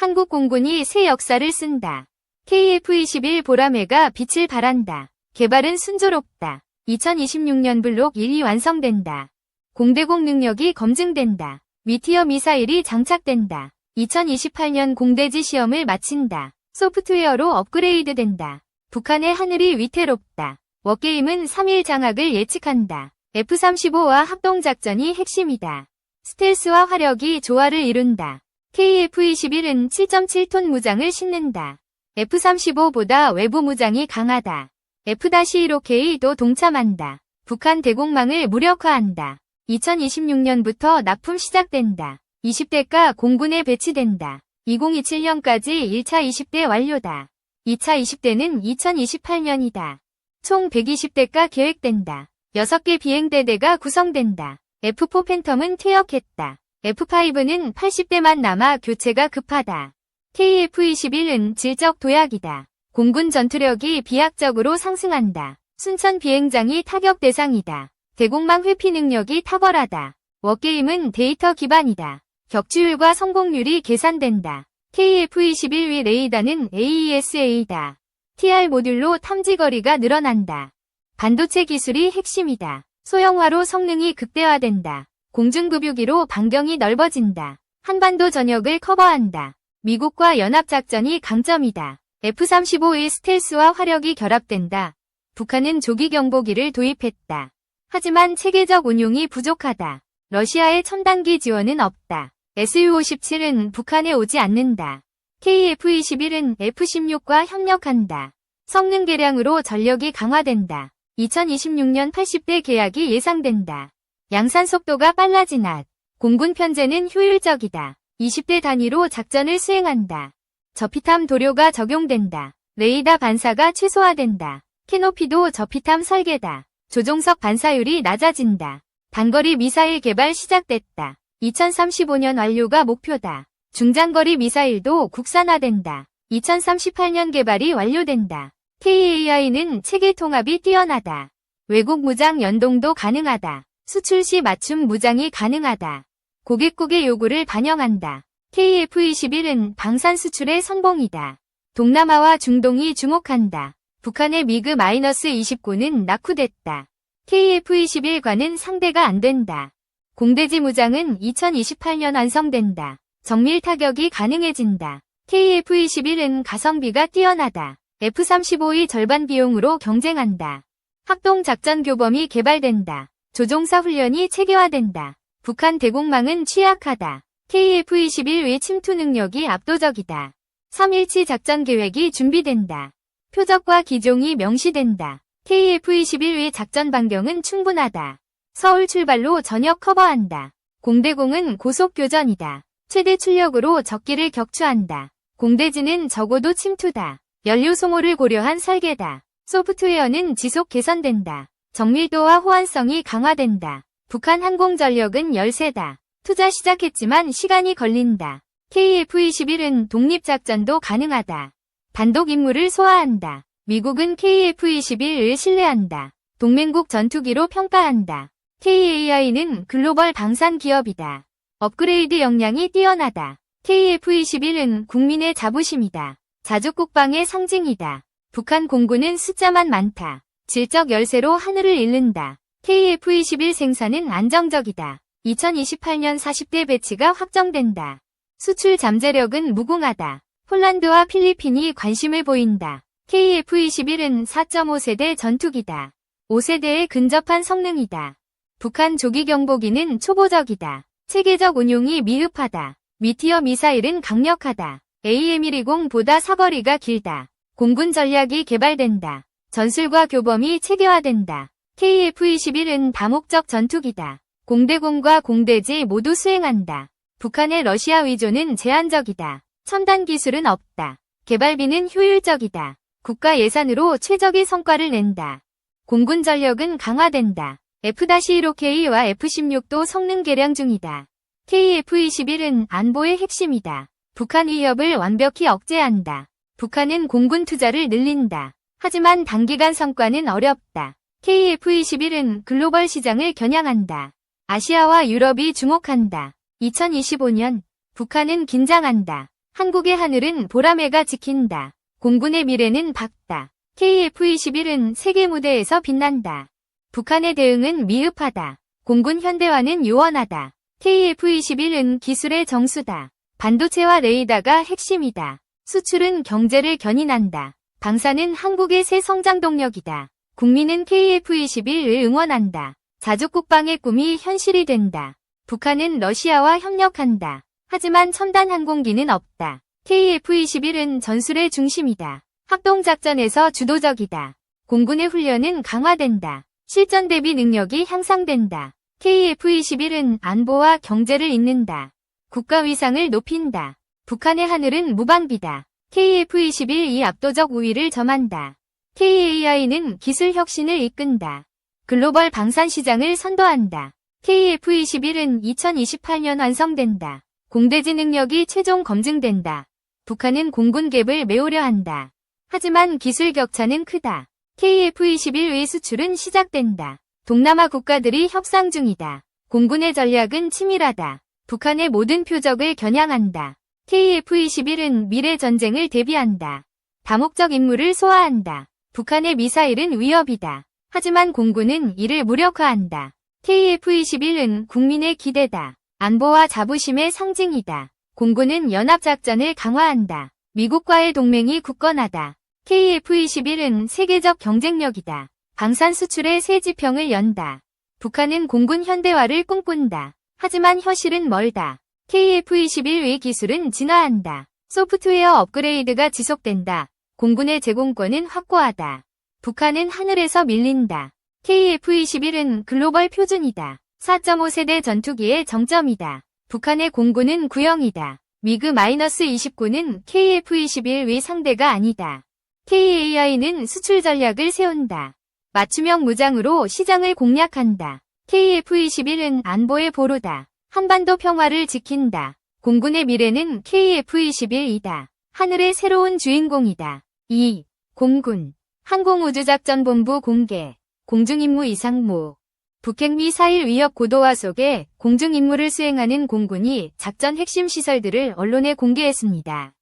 한국 공군이 새 역사를 쓴다. KF-21 보라매가 빛을 발한다. 개발은 순조롭다. 2026년 블록 1이 완성된다. 공대공 능력이 검증된다. 미티어 미사일이 장착된다. 2028년 공대지 시험을 마친다. 소프트웨어로 업그레이드 된다. 북한의 하늘이 위태롭다. 워게임은 3일 장악을 예측한다. F-35와 합동작전이 핵심이다. 스텔스와 화력이 조화를 이룬다. KF-21은 7.7톤 무장을 싣는다. F-35보다 외부 무장이 강하다. F-15K도 동참한다. 북한 대공망을 무력화한다. 2026년부터 납품 시작된다. 20대가 공군에 배치된다. 2027년까지 1차 20대 완료다. 2차 20대는 2028년이다. 총 120대가 계획된다. 6개 비행대대가 구성된다. F4 팬텀은 퇴역했다. F5는 80대만 남아 교체가 급하다. KF-21은 질적 도약이다. 공군 전투력이 비약적으로 상승한다. 순천 비행장이 타격 대상이다. 대공망 회피 능력이 탁월하다. 워게임은 데이터 기반이다. 격추율과 성공률이 계산된다. KF-21위 레이더는 AESA다. TR 모듈로 탐지 거리가 늘어난다. 반도체 기술이 핵심이다. 소형화로 성능이 극대화된다. 공중급유기로 반경이 넓어진다. 한반도 전역을 커버한다. 미국과 연합작전이 강점이다. F-35의 스텔스와 화력이 결합된다. 북한은 조기 경보기를 도입했다. 하지만 체계적 운용이 부족하다. 러시아의 첨단기 지원은 없다. Su-57은 북한에 오지 않는다. KF-21은 F-16과 협력한다. 성능 개량으로 전력이 강화된다. 2026년 80대 계약이 예상된다. 양산 속도가 빨라진 앗. 공군 편제는 효율적이다. 20대 단위로 작전을 수행한다. 저피탐 도료가 적용된다. 레이더 반사가 최소화된다. 캐노피도 저피탐 설계다. 조종석 반사율이 낮아진다. 단거리 미사일 개발 시작됐다. 2035년 완료가 목표다. 중장거리 미사일도 국산화된다. 2038년 개발이 완료된다. KAI는 체계 통합이 뛰어나다. 외국 무장 연동도 가능하다. 수출 시 맞춤 무장이 가능하다. 고객국의 요구를 반영한다. KF-21은 방산 수출의 선봉이다. 동남아와 중동이 주목한다. 북한의 미그 -29는 낙후됐다. KF-21과는 상대가 안 된다. 공대지 무장은 2028년 완성된다. 정밀 타격이 가능해진다. KF-21은 가성비가 뛰어나다. F-35의 절반 비용으로 경쟁한다. 합동작전 교범이 개발된다. 조종사 훈련이 체계화된다. 북한 대공망은 취약하다. KF-21의 침투 능력이 압도적이다. 3.17 작전 계획이 준비된다. 표적과 기종이 명시된다. KF-21의 작전 반경은 충분하다. 서울 출발로 전역 커버한다. 공대공은 고속 교전이다. 최대 출력으로 적기를 격추한다. 공대지는 적어도 침투다. 연료 소모를 고려한 설계다. 소프트웨어는 지속 개선된다. 정밀도와 호환성이 강화된다. 북한 항공전력은 열세다. 투자 시작했지만 시간이 걸린다. KF-21은 독립작전도 가능하다. 단독 임무를 소화한다. 미국은 KF-21을 신뢰한다. 동맹국 전투기로 평가한다. KAI는 글로벌 방산 기업이다. 업그레이드 역량이 뛰어나다. KF-21은 국민의 자부심이다. 자주국방의 상징이다. 북한 공군은 숫자만 많다. 질적 열세로 하늘을 잃는다. KF-21 생산은 안정적이다. 2028년 40대 배치가 확정된다. 수출 잠재력은 무궁하다. 폴란드와 필리핀이 관심을 보인다. KF-21은 4.5세대 전투기다. 5세대에 근접한 성능이다. 북한 조기 경보기는 초보적이다. 체계적 운용이 미흡하다. 미티어 미사일은 강력하다. AM120보다 사거리가 길다. 공군 전략이 개발된다. 전술과 교범이 체계화된다. KF-21은 다목적 전투기다. 공대공과 공대지 모두 수행한다. 북한의 러시아 의존은 제한적이다. 첨단 기술은 없다. 개발비는 효율적이다. 국가 예산으로 최적의 성과를 낸다. 공군 전력은 강화된다. F-15K와 F-16도 성능 개량 중이다. KF-21은 안보의 핵심이다. 북한 위협을 완벽히 억제한다. 북한은 공군 투자를 늘린다. 하지만 단기간 성과는 어렵다. KF-21은 글로벌 시장을 겨냥한다. 아시아와 유럽이 주목한다. 2025년 북한은 긴장한다. 한국의 하늘은 보라매가 지킨다. 공군의 미래는 밝다. KF-21은 세계 무대에서 빛난다. 북한의 대응은 미흡하다. 공군 현대화는 요원하다. KF-21은 기술의 정수다. 반도체와 레이더가 핵심이다. 수출은 경제를 견인한다. 방사는 한국의 새 성장 동력이다. 국민은 KF-21을 응원한다. 자주 국방의 꿈이 현실이 된다. 북한은 러시아와 협력한다. 하지만 첨단 항공기는 없다. KF-21은 전술의 중심이다. 합동작전에서 주도적이다. 공군의 훈련은 강화된다. 실전 대비 능력이 향상된다. KF-21은 안보와 경제를 잇는다. 국가 위상을 높인다. 북한의 하늘은 무방비다. KF-21이 압도적 우위를 점한다. KAI는 기술 혁신을 이끈다. 글로벌 방산 시장을 선도한다. KF-21은 2028년 완성된다. 공대지 능력이 최종 검증된다. 북한은 공군 갭을 메우려 한다. 하지만 기술 격차는 크다. KF-21의 수출은 시작된다. 동남아 국가들이 협상 중이다. 공군의 전략은 치밀하다. 북한의 모든 표적을 겨냥한다. KF-21은 미래 전쟁을 대비한다. 다목적 임무를 소화한다. 북한의 미사일은 위협이다. 하지만 공군은 이를 무력화한다. KF-21은 국민의 기대다. 안보와 자부심의 상징이다. 공군은 연합작전을 강화한다. 미국과의 동맹이 굳건하다. KF-21은 세계적 경쟁력이다. 방산 수출의 새 지평을 연다. 북한은 공군 현대화를 꿈꾼다. 하지만 현실은 멀다. KF-21의 기술은 진화한다. 소프트웨어 업그레이드가 지속된다. 공군의 제공권은 확고하다. 북한은 하늘에서 밀린다. KF-21은 글로벌 표준이다. 4.5 세대 전투기의 정점이다. 북한의 공군은 구형이다. 미그-29는 KF-21의 상대가 아니다. KAI는 수출 전략을 세운다. 맞춤형 무장으로 시장을 공략한다. KF-21은 안보의 보루다. 한반도 평화를 지킨다. 공군의 미래는 KF-21이다. 하늘의 새로운 주인공이다. 2. 공군 항공우주작전본부 공개 공중임무 이상무 북핵 미사일 위협 고도화 속에 공중임무를 수행하는 공군이 작전 핵심 시설들을 언론에 공개했습니다.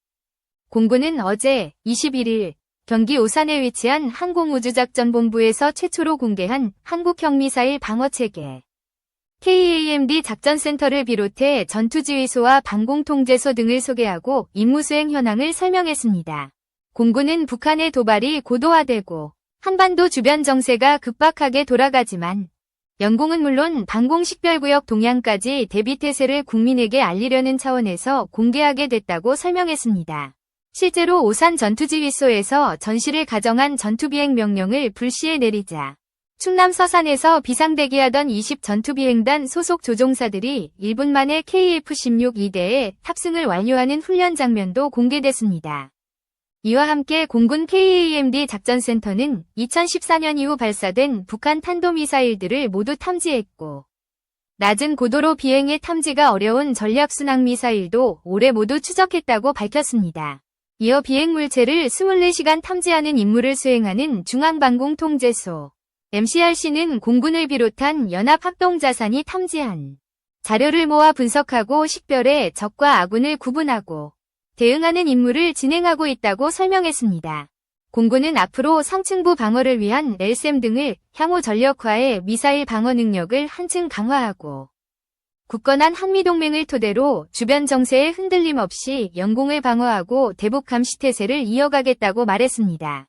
공군은 어제 21일 경기 오산에 위치한 항공우주작전본부에서 최초로 공개한 한국형 미사일 방어체계 KAMD 작전센터를 비롯해 전투지휘소와 방공통제소 등을 소개하고 임무수행 현황을 설명했습니다. 공군은 북한의 도발이 고도화되고 한반도 주변 정세가 급박하게 돌아가지만 영공은 물론 방공식별구역 동향까지 대비태세를 국민에게 알리려는 차원에서 공개하게 됐다고 설명했습니다. 실제로 오산 전투지휘소에서 전시를 가정한 전투비행 명령을 불시에 내리자 충남 서산에서 비상대기하던 20 전투비행단 소속 조종사들이 1분 만에 KF-16 2대에 탑승을 완료하는 훈련 장면도 공개됐습니다. 이와 함께 공군 KAMD 작전센터는 2014년 이후 발사된 북한 탄도미사일들을 모두 탐지했고 낮은 고도로 비행에 탐지가 어려운 전략순항미사일도 올해 모두 추적했다고 밝혔습니다. 이어 비행 물체를 24시간 탐지하는 임무를 수행하는 중앙방공통제소 MCRC는 공군을 비롯한 연합합동자산이 탐지한 자료를 모아 분석하고 식별해 적과 아군을 구분하고 대응하는 임무를 진행하고 있다고 설명했습니다. 공군은 앞으로 상층부 방어를 위한 LSM 등을 향후 전력화해 미사일 방어 능력을 한층 강화하고 굳건한 한미동맹을 토대로 주변 정세에 흔들림 없이 영공을 방어하고 대북 감시 태세를 이어가겠다고 말했습니다.